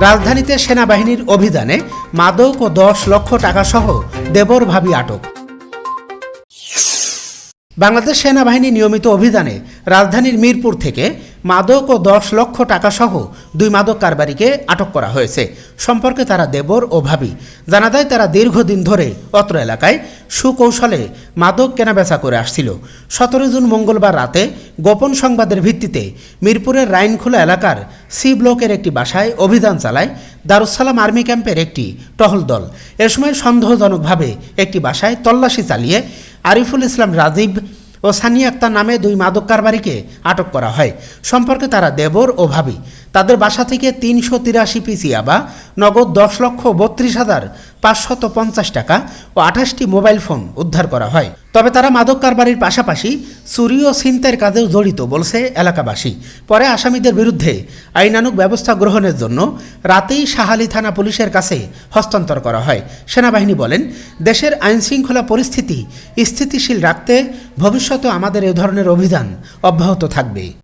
রাজধানীতে সেনাবাহিনীর অভিযানে মাদক ও দশ লক্ষ টাকা সহ দেবর ভাবি আটক। বাংলাদেশ সেনাবাহিনী নিয়মিত অভিযানে রাজধানীর মিরপুর থেকে মাদক ও দশ লক্ষ টাকা সহ দুই মাদক কারবারিকে আটক করা হয়েছে। সম্পর্কে তারা দেবর ও ভাবি। জানা যায় তারা দীর্ঘদিন ধরে অত্র এলাকায় সুকৌশলে মাদক কেনাবেচা করে আসছিল। সতেরো জুন মঙ্গলবার রাতে গোপন সংবাদের ভিত্তিতে মিরপুরের রাইনখোলা এলাকার সি ব্লকের একটি বাসায় অভিযান চালায় দারুসালাম আর্মি ক্যাম্পের একটি টহল দল। এ সময় সন্দেহজনকভাবে একটি বাসায় তল্লাশি চালিয়ে আরিফুল ইসলাম রাজীব ও সানিয়া আক্তার নামে দুই মাদক কারবারিকে আটক করা হয়। সম্পর্কে তারা দেবর ও ভাবি। তাদের বাসা থেকে তিনশো তিরাশি পিসি ইয়াবা নগদ দশ লক্ষ বত্রিশ হাজার পাঁচশত পঞ্চাশ টাকা ও আঠাশটি মোবাইল ফোন উদ্ধার করা হয়। তবে তারা মাদক কারবারির পাশাপাশি চুরি ও ছিনতাইয়ের কাজেও জড়িত, বলছে এলাকাবাসী। পরে আসামিদের বিরুদ্ধে আইনানুগ ব্যবস্থা গ্রহণের জন্য রাতেই শাহালি থানা পুলিশের কাছে হস্তান্তর করা হয়। সেনাবাহিনী বলেন, দেশের আইনশৃঙ্খলা পরিস্থিতি স্থিতিশীল রাখতে ভবিষ্যতে আমাদের এ ধরনের অভিযান অব্যাহত থাকবে।